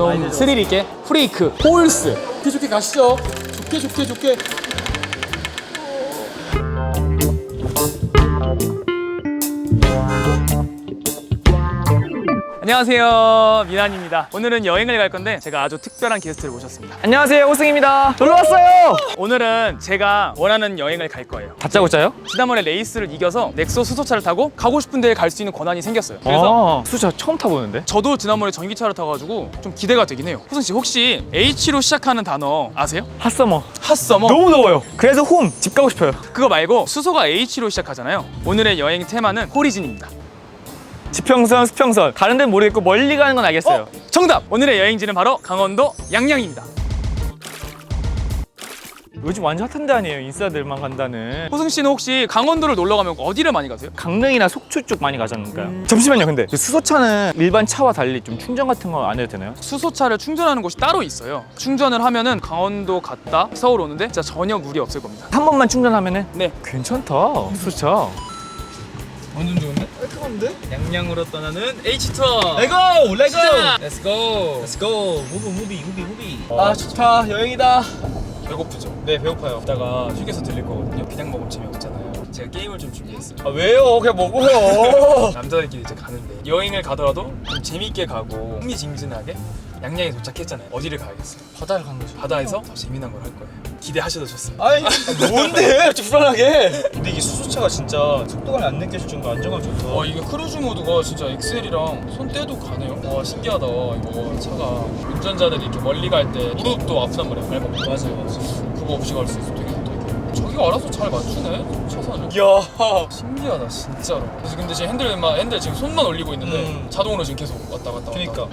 좀 스릴 있게 프레이크, 홀스. 좋게 좋게 가시죠. 좋게 좋게 좋게. 안녕하세요. 미난입니다. 오늘은 여행을 갈 건데 제가 아주 특별한 게스트를 모셨습니다. 안녕하세요 호승입니다. 놀러 왔어요! 오늘은 제가 원하는 여행을 갈 거예요. 다짜고짜요? 지난번에 레이스를 이겨서 넥소 수소차를 타고 가고 싶은 데에 갈 수 있는 권한이 생겼어요. 그래서 어, 수저 처음 타보는데? 저도 지난번에 전기차를 타가지고 좀 기대가 되긴 해요. 호승 씨 혹시 H로 시작하는 단어 아세요? 핫서머. 핫서머. 너무 더워요. 그래서 홈 집 가고 싶어요. 그거 말고 수소가 H로 시작하잖아요. 오늘의 여행 테마는 호리진입니다 지평선 수평선. 가는 데는 모르겠고 멀리 가는 건 알겠어요. 어? 정답! 오늘의 여행지는 바로 강원도 양양입니다. 요즘 완전 핫한 데 아니에요 인싸들만 간다는. 호승 씨는 혹시 강원도를 놀러 가면 어디를 많이 가세요? 강릉이나 속초 쪽 많이 가잖아요. 잠시만요 근데. 그 수소차는 일반 차와 달리 좀 충전 같은 거 안 해도 되나요? 수소차를 충전하는 곳이 따로 있어요. 충전을 하면은 강원도 갔다 서울 오는데 진짜 전혀 무리 없을 겁니다. 한 번만 충전하면은? 네. 괜찮다 수소차. 완전 좋은 데? 깔끔한데? 양양으로 떠나는 H투어. 레고! 레고! 렛츠고 렛츠고 무비 무비 무비 무비. 아 좋다. 여행이다. 배고프죠? 네 배고파요. 이따가 휴게소 들릴 거거든요. 그냥 먹으면 재미없잖아요. 제가 게임을 좀 준비했어요. 아 왜요? 그냥 먹어요. 남자들끼리 이제 가는데 여행을 가더라도 좀 재밌게 가고 흥미진진하게 양양에 도착했잖아요. 어디를 가야겠어요? 바다를 간 거죠. 바다에서 더 재미난 걸 할 거예요 기대하셔도 좋습니다. 아니 뭔데? 좀 불안하게? 근데 이게 수소차가 진짜 속도감이 안 느껴질 정도로 안정감 좋다. 와 이게 크루즈 모드가 진짜 엑셀이랑 손떼도 가네요. 와 신기하다. 이거 차가 운전자들이 이렇게 멀리 갈 때 무릎도 아프단 말이야 발목. 맞아요 맞아요. 그거 없이 갈 수 있어 되게 좋다 이거 자기가 알아서 잘 맞추네 차선을. 이야. 신기하다 진짜로. 그래서 근데 지금 핸들만 핸들 지금 손만 올리고 있는데 음. 자동으로 지금 계속 왔다 갔다 왔다. 그니까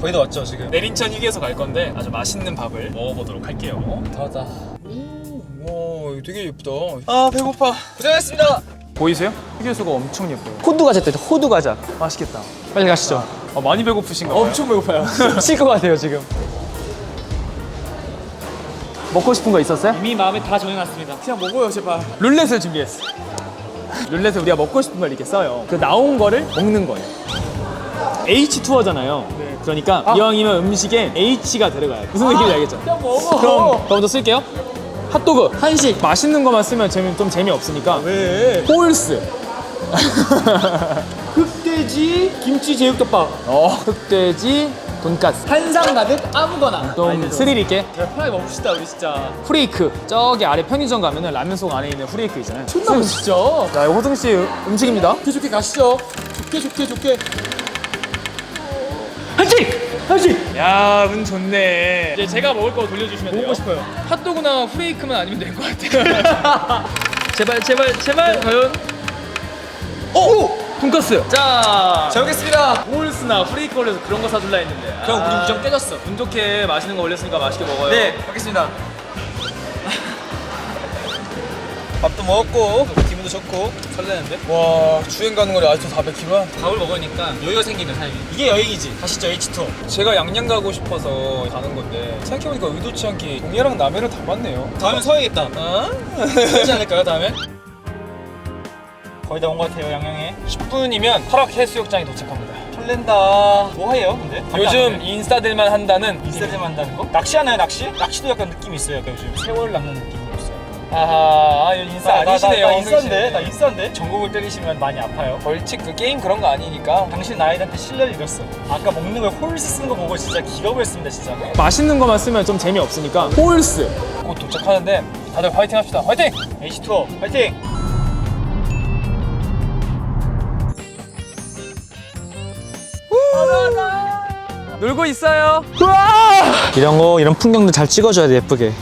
거의 다 왔죠 지금. 내린천 휴게소 갈 건데 아주 맛있는 밥을 먹어보도록 할게요. 다다 오, 와 이거 되게 예쁘다. 아 배고파. 고생했습니다. 보이세요? 휴게소가 엄청 예뻐요. 호두 과자 때 호두 과자. 맛있겠다. 빨리 가시죠. 아, 많이 배고프신가 봐요. 엄청 배고파요. 칠 것 같아요 지금. 먹고 싶은 거 있었어요? 이미 마음에 다 정해놨습니다. 그냥 먹어요 제발. 룰렛을 준비했어. 룰렛에 우리가 먹고 싶은 걸 이렇게 써요. 그 나온 거를 먹는 거예요 H 투어잖아요 그러니까 이왕이면 음식에 H가 들어가요 무슨 느낌인지 알겠죠? 그냥 먹어. 그럼 저 먼저 쓸게요 핫도그 한식 맛있는 거만 쓰면 재미, 좀 재미없으니까 왜? 홀스 흑돼지 김치 제육덮밥. 어 흑돼지 돈까스 한상 가득 아무거나. 좀 스릴 있게 편하게 먹읍시다 우리 진짜. 후레이크 저기 아래 편의점 가면은 라면 속 안에 있는 후레이크 있잖아요 존나 맛있죠. 자 이거 호승 씨 음식입니다 좋게 좋게 가시죠. 좋게 좋게 좋게. 한식 한식. 야 운 좋네. 이제 제가 먹을 거 돌려주시면 돼요. 먹고 싶어요. 핫도그나 후레이크만 아니면 될 것 같아요. 제발 제발 제발 과연. 오! 돈까스. 자. 잘 먹겠습니다. 홀스나 후레이크 올려서 그런 거 사줄라 했는데. 그럼 우리 아, 우정 깨졌어. 운 좋게 맛있는 거 올렸으니까 맛있게 먹어요. 네 먹겠습니다. 밥도 먹었고 기분도 좋고 설레는데 와 주행 가는 거리 아직도 400km야? 밥을 먹으니까 여유가 생기는 삶이. 이게 여행이지 가시죠 H2 제가 양양 가고 싶어서 가는 건데 생각해보니까 의도치 않게 동해랑 남해를 다 봤네요 다음엔 서해겠다 어? 그렇지 않을까요 다음에? 거의 다 온 것 같아요 양양에 10분이면 파락 해수욕장에 도착합니다 설렌다 뭐 해요 근데? 요즘 인싸들만 한다는 인스타그램 한다는 거? 낚시하나요 낚시? 낚시도 약간 느낌이 있어요 약간 요즘 세월 낚는 아하 아, 인싸 나, 나, 아니시네요 나, 인싸인데? 씨. 나 인싸인데? 전국을 때리시면 많이 아파요. 벌칙 그 게임 그런 거 아니니까 당신 아이한테 신뢰를 잃었어. 아까 먹는 걸 홀스 쓰는 거 보고 진짜 기가 부렸습니다 진짜. 맛있는 거만 쓰면 좀 재미없으니까 홀스! 곧 도착하는데 다들 화이팅 합시다. 화이팅! H2O 파이팅! 놀고 있어요. 이런 거 이런 풍경도 잘 찍어줘야 돼 예쁘게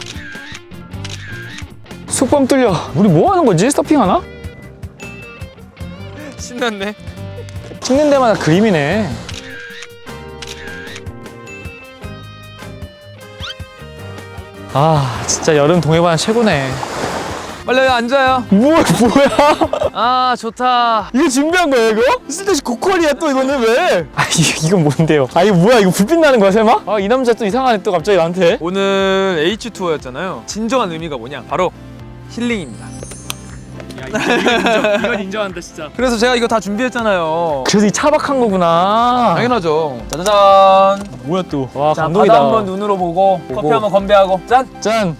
속밤 뚫려 우리 뭐 하는 거지? 서핑하나? 신났네 찍는 데마다 그림이네 아 진짜 여름 동해바다 최고네 빨리 여기 앉아요 뭐야 뭐야 아 좋다 이거 준비한 거야 이거? 쓸데없이 고퀄이야 또 이거는 왜? 아 이, 이건 뭔데요? 아 이거 뭐야 이거 불빛 나는 거야 설마? 아이 남자 또 이상하네 또 갑자기 나한테 오늘 H 투어였잖아요 진정한 의미가 뭐냐 바로 힐링입니다 야, 이건, 이건 인정. 이건 인정한다 진짜. 그래서 제가 이거 다 준비했잖아요. 그래서 이 차박한 거구나. 당연하죠. 짜자잔. 뭐야 또? 와 자, 감동이다. 바다 한번 눈으로 보고, 커피 한번 건배하고 짠. 짠.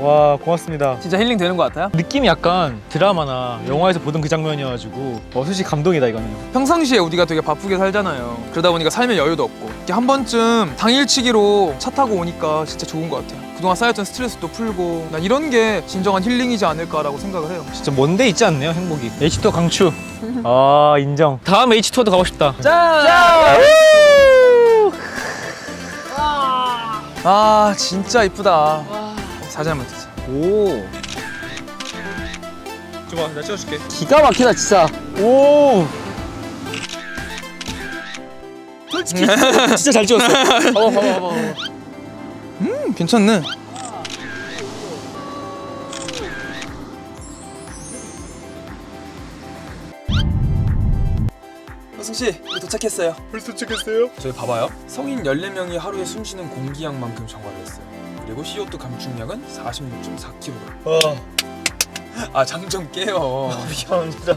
와 고맙습니다. 진짜 힐링 되는 것 같아요. 느낌이 약간 드라마나 영화에서 보던 그 장면이어가지고 어, 솔직히 감동이다 이거는. 평상시에 우리가 되게 바쁘게 살잖아요. 그러다 보니까 삶에 여유도 없고 이렇게 한 번쯤 당일치기로 차 타고 오니까 진짜 좋은 것 같아요. 그동안 쌓였던 스트레스도 풀고 난 이런 게 진정한 힐링이지 않을까라고 생각을 해요. 진짜 먼데 있지 않네요 행복이. H2 강추. 아 인정. 다음 H2도 가고 싶다. 짠! 아 진짜 이쁘다. 사진 한번 찍자. 오. 좋아, 나 찍어줄게. 기가 막히다 진짜. 오. 솔직히 진짜 잘 찍었어. 봐봐, 봐봐, 봐봐. 음, 괜찮네. 승 씨, 우리 도착했어요. 벌써 찍겠어요? 저희 봐봐요. 성인 14명이 하루에 숨쉬는 공기양만큼 정화를 했어요. 그리고 CO2 감축량은 46.4kg. 아, 장좀 깨요. 미안합니다.